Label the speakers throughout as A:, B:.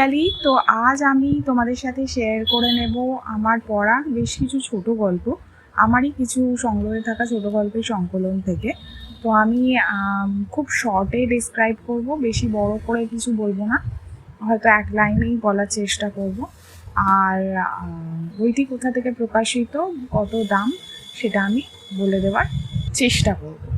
A: পিয়ালি তো আজ আমি তোমাদের সাথে শেয়ার করে নেব আমার পড়া বেশ কিছু ছোট গল্প। আমারই কিছু সংগ্রহে থাকা ছোট গল্পের সংকলন থেকে। তো আমি খুব শর্টে ডিসক্রাইব করব, বেশি বড় করে কিছু বলব না। হয়তো এক লাইনেই বলার চেষ্টা করব। আর বইটি কোথা থেকে প্রকাশিত, কত দাম, সেটা আমি বলে দেওয়ার চেষ্টা করব।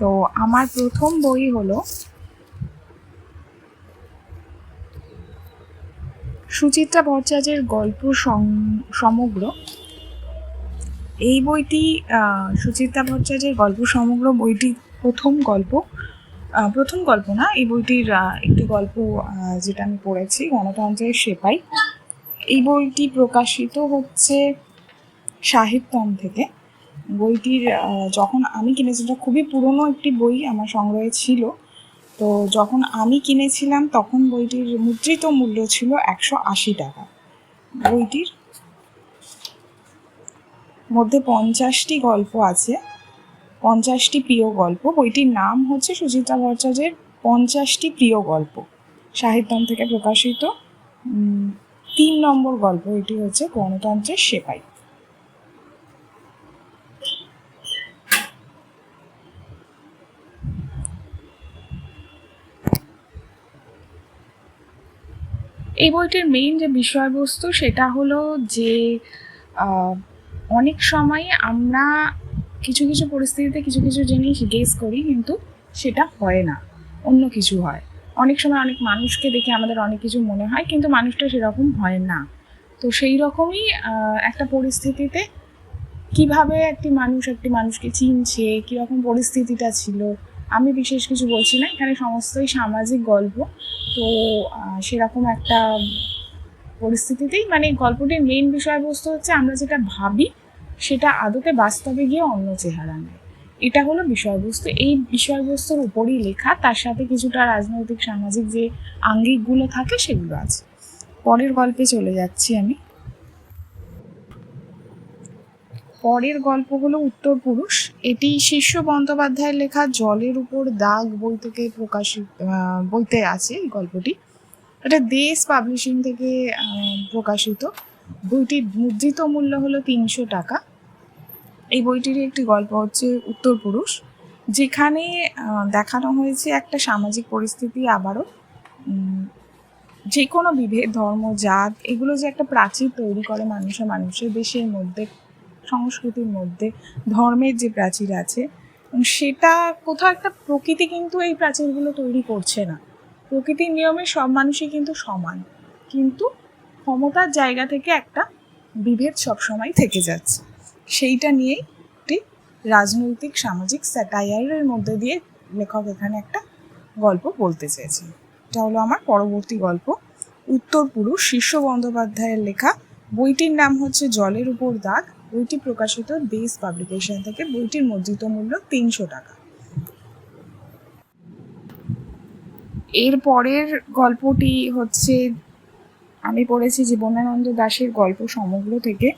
A: তো আমার প্রথম বই হলো সুচিত্রা ভট্টাচার্যের গল্প সমগ্র। এই বইটি সুচিত্রা ভট্টাচার্যের গল্প সমগ্র বইটি প্রথম গল্প। প্রথম গল্প না, এই বইটির একটি গল্প যেটা আমি পড়েছি, গণতন্ত্রের সেপাই। এই বইটি প্রকাশিত হচ্ছে সাহিত্যম থেকে। বইটির যখন আমি কিনেছি, এটা খুবই পুরনো একটি বই আমার সংগ্রহে ছিল। তো যখন আমি কিনেছিলাম, তখন বইটির মুদ্রিত মূল্য ছিল একশো আশি টাকা। বইটির মধ্যে পঞ্চাশটি গল্প আছে, পঞ্চাশটি প্রিয় গল্প। বইটির নাম হচ্ছে সুচিত্রা ভট্টাচার্যের পঞ্চাশটি প্রিয় গল্প। সাহিত্যম থেকে প্রকাশিত তিন নম্বর গল্প, এটি হচ্ছে গণতন্ত্রের সেপাই। এই বইটির মেইন যে বিষয়বস্তু সেটা হলো যে অনেক সময় আমরা কিছু কিছু পরিস্থিতিতে কিছু কিছু জিনিস গেস করি কিন্তু সেটা হয় না, অন্য কিছু হয়। অনেক সময় অনেক মানুষকে দেখে আমাদের অনেক কিছু মনে হয় কিন্তু মানুষটা সেরকম হয় না। তো সেই রকমই একটা পরিস্থিতিতে কীভাবে একটি মানুষ একটি মানুষকে চিনছে, কীরকম পরিস্থিতিটা ছিল আমি বিশেষ কিছু বলছি না, এখানে সমস্তই সামাজিক গল্প। তো সেরকম একটা পরিস্থিতিতেই মানে গল্পটির মেইন বিষয়বস্তু হচ্ছে আমরা যেটা ভাবি, সেটা আদতে বাস্তবে গিয়ে অন্য চেহারা নেয়। এটা হলো বিষয়বস্তু। এই বিষয়বস্তুর উপরই লেখা, তার সাথে কিছুটা রাজনৈতিক সামাজিক যে আঙ্গিকগুলো থাকে সেগুলো আছে। পরের গল্পে চলে যাচ্ছি আমি। পরের গল্প হলো উত্তর পুরুষ। এটি শিষ্য বন্দ্যোপাধ্যায়ের লেখা জলের উপর দাগ বই থেকে প্রকাশিত বইতে আছে এই গল্পটি। এটা দেশ পাবলিশিং থেকে প্রকাশিত। বইটির মুদ্রিত মূল্য হলো তিনশো টাকা। এই বইটির একটি গল্প হচ্ছে উত্তর পুরুষ, যেখানে দেখানো হয়েছে একটা সামাজিক পরিস্থিতি আবারও যে কোনো বিভেদ, ধর্ম, জাত, এগুলো যে একটা প্রাচীর তৈরি করে মানুষে মানুষের দেশের মধ্যে সংস্কৃতির মধ্যে ধর্মের যে প্রাচীর আছে সেটা কোথাও একটা প্রকৃতি কিন্তু এই প্রাচীরগুলো তৈরি করছে না। প্রকৃতির নিয়মে সব মানুষই কিন্তু সমান। কিন্তু ক্ষমতার জায়গা থেকে একটা বিভেদ সবসময় থেকে যাচ্ছে। সেইটা নিয়েই একটি রাজনৈতিক, সামাজিক স্যাটায়ারের মধ্যে দিয়ে লেখক এখানে একটা গল্প বলতে চেয়েছে এটা হলো আমার পরবর্তী গল্প। উত্তর পুরুষ শীর্ষ বন্দ্যোপাধ্যায়ের লেখা, বইটির নাম হচ্ছে জলের উপর দাগ। বইটি প্রকাশিত দেশ পাবলিকেশন থেকে বইটির মুদ্রিত মূল্য তিনশো টাকা। এর পরের গল্পটি হচ্ছে, আমি পড়েছি জীবনানন্দ দাশের গল্প সমগ্র থেকে।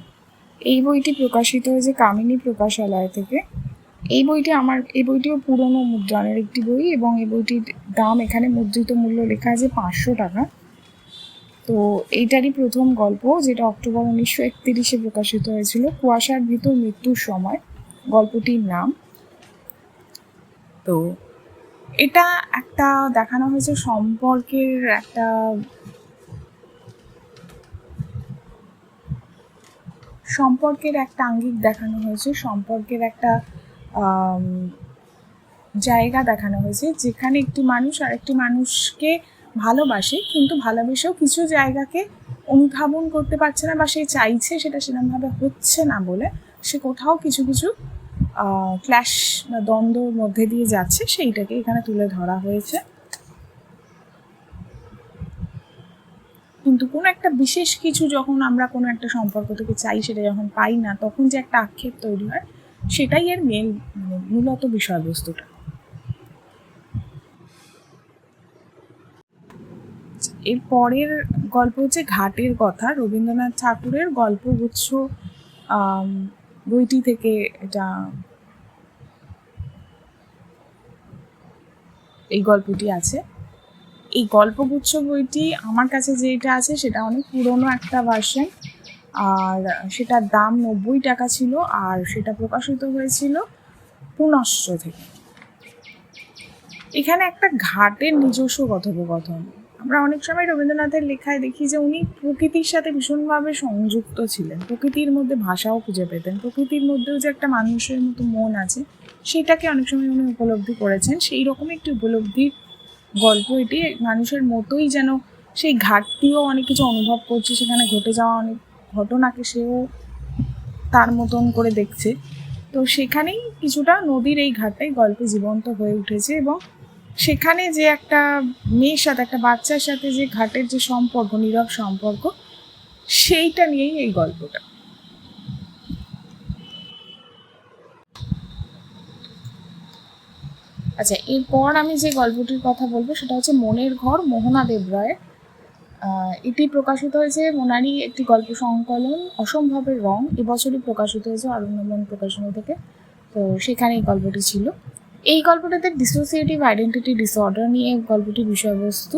A: এই বইটি প্রকাশিত হয়েছে কামিনী প্রকাশালয় থেকে। এই বইটি আমার, এই বইটিও পুরনো মুদ্রণের একটি বই এবং এই বইটির দাম এখানে মুদ্রিত মূল্য লেখা আছে পাঁচশো টাকা। তো এইটারই প্রথম গল্প যেটা অক্টোবর উনিশশো একতিরিশে প্রকাশিত হয়েছিল, কুয়াশার ভিতর মৃত্যুর সময়। গল্পটির নাম। তো এটা একটা দেখানো হয়েছে সম্পর্কের একটা সম্পর্কের একটা আঙ্গিক দেখানো হয়েছে, সম্পর্কের একটা জায়গা দেখানো হয়েছে, যেখানে একটি মানুষ আর একটি মানুষকে ভালোবাসে, কিন্তু ভালোবেসেও কিছু জায়গাকে অনুধাবন করতে পারছে না বা সে চাইছে সেটা সেরকমভাবে হচ্ছে না বলে সে কোথাও কিছু কিছু ক্ল্যাশ বা দ্বন্দ্বর মধ্যে দিয়ে যাচ্ছে, সেইটাকে এখানে তুলে ধরা হয়েছে। কিন্তু কোনো একটা বিশেষ কিছু যখন আমরা কোনো একটা সম্পর্ক থেকে চাই, সেটা যখন পাই না, তখন যে একটা আক্ষেপ তৈরি হয়, সেটাই এর মেন মানে মূলত বিষয়বস্তুটা। এর পরের গল্প হচ্ছে ঘাটের কথা। রবীন্দ্রনাথ ঠাকুরের গল্পগুচ্ছ বইটি থেকে এটা এই গল্পটি আছে। এই গল্পগুচ্ছ বইটি আমার কাছে যেটা আছে সেটা অনেক পুরনো একটা ভার্সন আর সেটার দাম নব্বই টাকা ছিল, আর সেটা প্রকাশিত হয়েছিল পুনশ্চ থেকে। এখানে একটা ঘাটের নিজস্ব কথোপকথন। আমরা অনেক সময় রবীন্দ্রনাথের লেখায় দেখি যে উনি প্রকৃতির সাথে ভীষণভাবে সংযুক্ত ছিলেন। প্রকৃতির মধ্যে ভাষাও খুঁজে পেতেন। প্রকৃতির মধ্যেও যে একটা মানুষের মতো মন আছে, সেটাকে অনেক সময় উনি উপলব্ধি করেছেন। সেই রকম একটি উপলব্ধির গল্প এটি। মানুষের মতোই যেন সেই ঘাটতিও অনেক কিছু অনুভব করছে, সেখানে ঘটে যাওয়া অনেক ঘটনাকে সেও তার মতন করে দেখছে। তো সেখানেই কিছুটা নদীর এই ঘাটটাই গল্পে জীবন্ত হয়ে উঠেছে এবং সেখানে যে একটা মেয়ের সাথে একটা বাচ্চার সাথে যে ঘাটের যে সম্পর্ক নীরব সম্পর্ক সেইটা নিয়েই এই গল্পটা। আচ্ছা এরপর আমি যে গল্পটির কথা বলব সেটা হচ্ছে মনের ঘর মোহনা দেবরায় আহ, এটি প্রকাশিত হয়েছে মোনারি একটি গল্প সংকলন অসম্ভবের রং। এবছরই প্রকাশিত হয়েছে অরণ্যমন প্রকাশনী থেকে। তো সেখানে এই গল্পটি ছিল। এই গল্পটাতে ডিসোসিয়েটিভ আইডেন্টিটি ডিসঅর্ডার নিয়ে গল্পটির বিষয়বস্তু।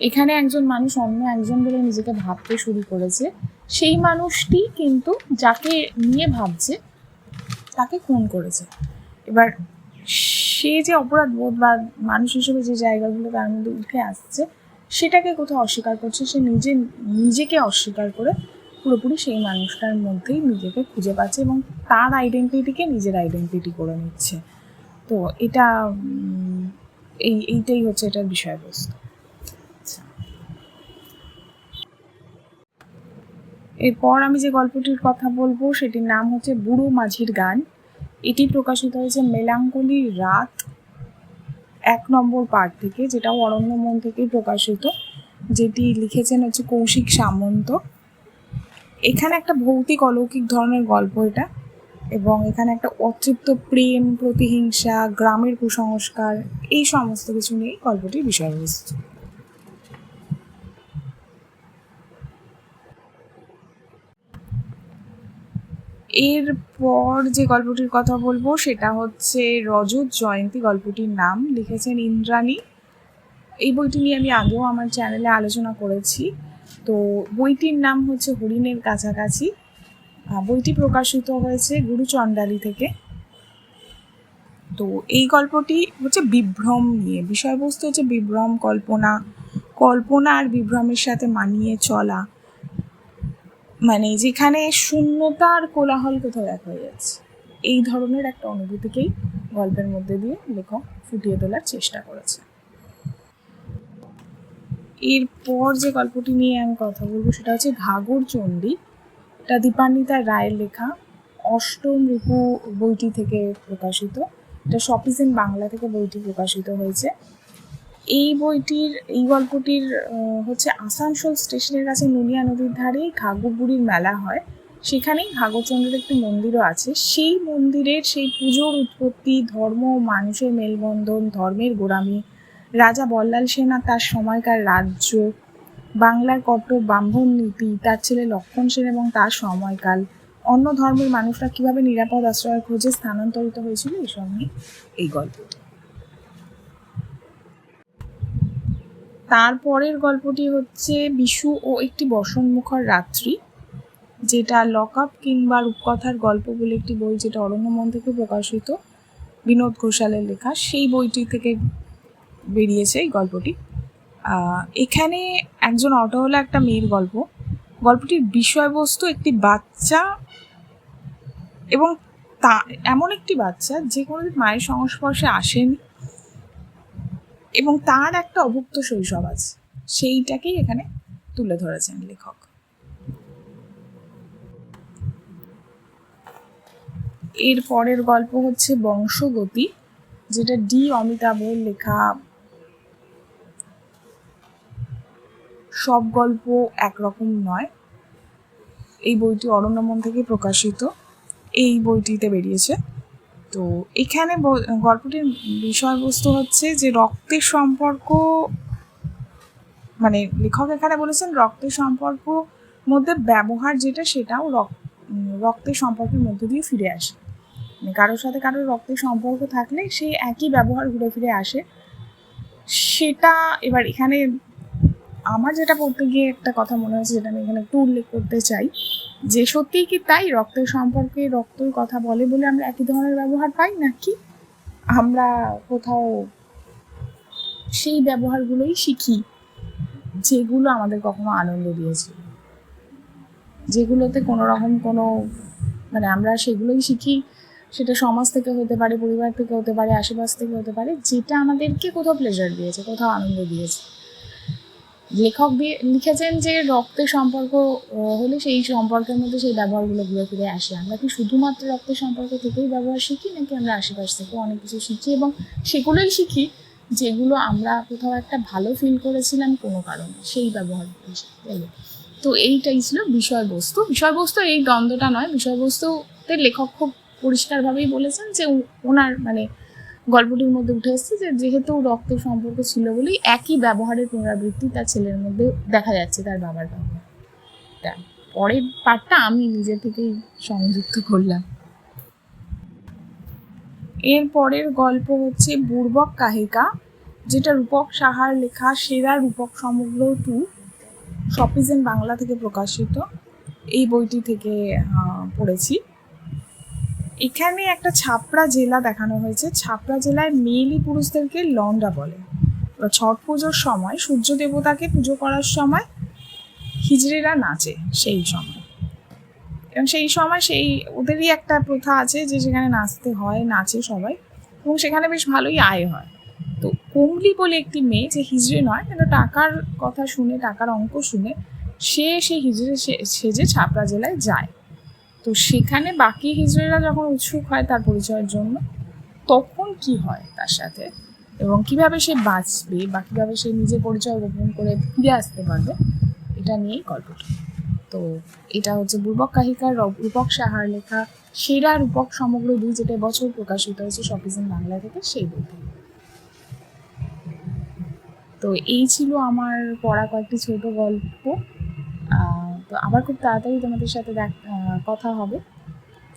A: এখানে একজন মানুষ অন্য একজন বলে নিজেকে ভাবতে শুরু করেছে। সেই মানুষটি কিন্তু যাকে নিয়ে ভাবছে, তাকে খুন করেছে। এবার সে যে অপরাধ বোধ বা মানুষ হিসেবে যে জায়গাগুলো তার মধ্যে উঠে আসছে, সেটাকে কোথাও অস্বীকার করছে, সে নিজে, নিজেকে অস্বীকার করে পুরোপুরি সেই মানুষটার মধ্যেই নিজেকে খুঁজে পাচ্ছে এবং তার আইডেন্টিটিকে নিজের আইডেন্টিটি করে নিচ্ছে। তো এটা এই এইটাই হচ্ছে এটার বিষয়বস্তু। আচ্ছা। এরপর আমি যে গল্পটির কথা বলব সেটির নাম হচ্ছে বুড়ো মাঝির গান। এটি প্রকাশিত হয়েছে মেলাঙ্কলির রাত এক নম্বর পার্ট থেকে যেটাও অরণ্যমন থেকেই প্রকাশিত যেটি লিখেছেন হচ্ছে কৌশিক সামন্ত। এখানে একটা ভৌতিক অলৌকিক ধরনের গল্প এটা। এবং এখানে একটা অতৃপ্ত প্রেম, প্রতিহিংসা, গ্রামের কুসংস্কার, এই সমস্ত কিছু নিয়ে গল্পটির বিষয়বস্তু এরপর যে গল্পটির কথা বলব, সেটা হচ্ছে রজত জয়ন্তী গল্পটির নাম, লিখেছেন ইন্দ্রাণী। এই বইটি নিয়ে আমি আগেও আমার চ্যানেলে আলোচনা করেছি। তো বইটির নাম হচ্ছে হরিণের কাছাকাছি। বইটি প্রকাশিত হয়েছে গুরুচণ্ডালী থেকে। তো এই গল্পটি হচ্ছে বিভ্রম নিয়ে। বিষয়বস্তু হচ্ছে বিভ্রম, কল্পনা। কল্পনা আর বিভ্রমের সাথে মানিয়ে চলা। মানে যেখানে শূন্যতা আর কোলাহল কোথাও দেখা যাচ্ছে। এই ধরনের একটা অনুভূতিকেই গল্পের মধ্যে দিয়ে লেখক ফুটিয়ে তোলার চেষ্টা করেছে। এরপর যে গল্পটি নিয়ে আমি কথা বলব সেটা হচ্ছে ঘাগর চণ্ডী। এটা দীপান্বিতা রায়ের লেখা, অষ্টম রিপু বইটি থেকে প্রকাশিত। এটা শপিসেন বাংলা থেকে বইটি প্রকাশিত হয়েছে। এই বইটির, এই গল্পটির হচ্ছে আসানসোল স্টেশনের কাছে নুনিয়া নদীর ধারেই ঘাগরবুড়ির মেলা হয়। সেখানেই ঘাগরচন্দ্রের একটি মন্দিরও আছে। সেই মন্দিরের সেই পুজোর উৎপত্তি, ধর্ম, মানুষের মেলবন্ধন, ধর্মের গোড়ামি, রাজা বল্লাল সেন তার সময়কার রাজ্য বাংলার কট্টর ব্রাহ্মণ নীতি তার ছেলে লক্ষণ সেন এবং তার সময়কাল। অন্য ধর্মের মানুষরা কীভাবে নিরাপদ আশ্রয়ের খোঁজে স্থানান্তরিত হয়েছিল এসব নিয়ে এই গল্পটি তারপরের গল্পটি হচ্ছে বিশু ও একটি বসনমুখর রাত্রি, যেটা লক আপ কিংবা রূপকথার গল্প বলে একটি বই যেটা অরণ্যমন থেকে প্রকাশিত। বিনোদ ঘোষালের লেখা, সেই বইটি থেকে বেরিয়েছে এই গল্পটি। এখানে একজন অটোওয়ালা একটা মেয়ের গল্প। গল্পটির বিষয়বস্তু একটি বাচ্চা এবং তা এমন একটি বাচ্চা যে কোনোদিন মায়ের সংস্পর্শে আসেনি এবং তার একটা অভুক্ত শৈশব আছে। সেইটাকেই এখানে তুলে ধরেছেন লেখক। এর পরের গল্প হচ্ছে বংশগতি, যেটা ডি অমিতাভের লেখা সব গল্প একরকম নয়। এই বইটি অরণ্যমন থেকে প্রকাশিত। এই বইটিতে বেরিয়েছে। তো এখানে গল্পটির বিষয়বস্তু হচ্ছে যে রক্তের সম্পর্ক মানে লেখক এখানে বলেছেন রক্তের সম্পর্ক মধ্যে ব্যবহার যেটা সেটাও রক- রক্তের সম্পর্কের মধ্যে দিয়ে ফিরে আসে। মানে কারোর সাথে কারোর রক্তের সম্পর্ক থাকলে সেই একই ব্যবহার ঘুরে ফিরে আসে। সেটা এবার এখানে আমার যেটা পড়তে গিয়ে একটা কথা মনে হয়েছে, যেটা আমি এখানে একটু উল্লেখ করতে চাই, যে সত্যিই কি তাই রক্তের সম্পর্কে রক্তর কথা বলে বলে আমরা একই ধরনের ব্যবহার পাই, নাকি আমরা কোথাও সেই ব্যবহারগুলোই শিখি, যেগুলো আমাদের কখনো আনন্দ দিয়েছিল যেগুলোতে কোনো রকম কোনো মানে আমরা সেগুলোই শিখি, সেটা সমাজ থেকে হতে পারে, পরিবার থেকে হতে পারে, আশেপাশ থেকে হতে পারে, যেটা আমাদেরকে কোথাও প্লেজার দিয়েছে, কোথাও আনন্দ দিয়েছে। লেখক লিখেছেন যে রক্তের সম্পর্ক হলে সেই সম্পর্কের মধ্যে সেই ব্যবহারগুলো ঘুরে ফিরে আসে। আমরা কি শুধুমাত্র রক্তের সম্পর্ক থেকেই ব্যবহার শিখি, নাকি আমরা আশেপাশ থেকে অনেক কিছু শিখি এবং সেগুলোই শিখি যেগুলো আমরা কোথাও একটা ভালো ফিল করেছিলাম কোনো কারণে, সেই ব্যবহার তো এইটাই ছিল বিষয়বস্তু। বিষয়বস্তু এই দ্বন্দ্বটা নয়, বিষয়বস্তুতে লেখক খুব পরিষ্কারভাবেই বলেছেন যে ওনার মানে গল্পটির মধ্যে উঠে এসেছে যে যেহেতু রক্তের সম্পর্ক ছিল বলেই একই ব্যবহারের পুনরাবৃত্তি তার ছেলের মধ্যে দেখা যাচ্ছে তার বাবার তা পরের পার্টটা আমি নিজে থেকেই সংযুক্ত করলাম। এর পরের গল্প হচ্ছে বুর্বক কাহিকা, যেটা রূপক সাহার লেখা সেরা রূপক সমগ্র টু শপিজেন বাংলা থেকে প্রকাশিত। এই বইটি থেকে পড়েছি। এখানে একটা ছাপড়া জেলা দেখানো হয়েছে। ছাপড়া জেলায় মেয়েলি পুরুষদেরকে লন্ডা বলে। ছট পুজোর সময়, সূর্য দেবতাকে পুজো করার সময় হিজড়েরা নাচে সেই সময়। এবং সেই সময় সেই ওদেরই একটা প্রথা আছে যে সেখানে নাচতে হয়, নাচে সবাই। এবং সেখানে বেশ ভালোই আয় হয়। তো কুমলি বলে একটি মেয়ে যে হিজড়ে নয়, কিন্তু টাকার কথা শুনে, টাকার অঙ্ক শুনে সে সেই হিজড়ে সেজে ছাপড়া জেলায় যায়। তো সেখানে বাকি হিজড়েরা যখন উৎসুক হয় তার পরিচয়ের জন্য, তখন কি হয় তার সাথে? এবং কীভাবে সে বাঁচবে বা কীভাবে সে নিজের পরিচয় গোপন করে ফিরে আসতে পারবে, এটা নিয়েই গল্পটা তো এটা হচ্ছে বুর্বক কাহিকার রূপক সাহার লেখা সেরা রূপক সমগ্র দুই যেটা বছর প্রকাশিত হয়েছে শপিজেন বাংলা থেকে সেই বইটি। তো এই ছিল আমার পড়া কয়েকটি ছোট গল্প। তো আবার খুব তাড়াতাড়ি তোমাদের সাথে দেখ কথা হবে।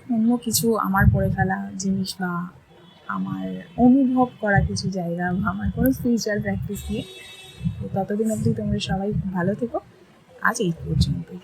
A: অন্য কিছু আমার পড়ে ফেলা জিনিস বা আমার অনুভব করা কিছু জায়গা বা আমার কোনো স্পিরিচুয়াল প্র্যাকটিস নিয়ে ততদিন অবধি তোমরা সবাই ভালো থেকো। আজ এই পর্যন্তই।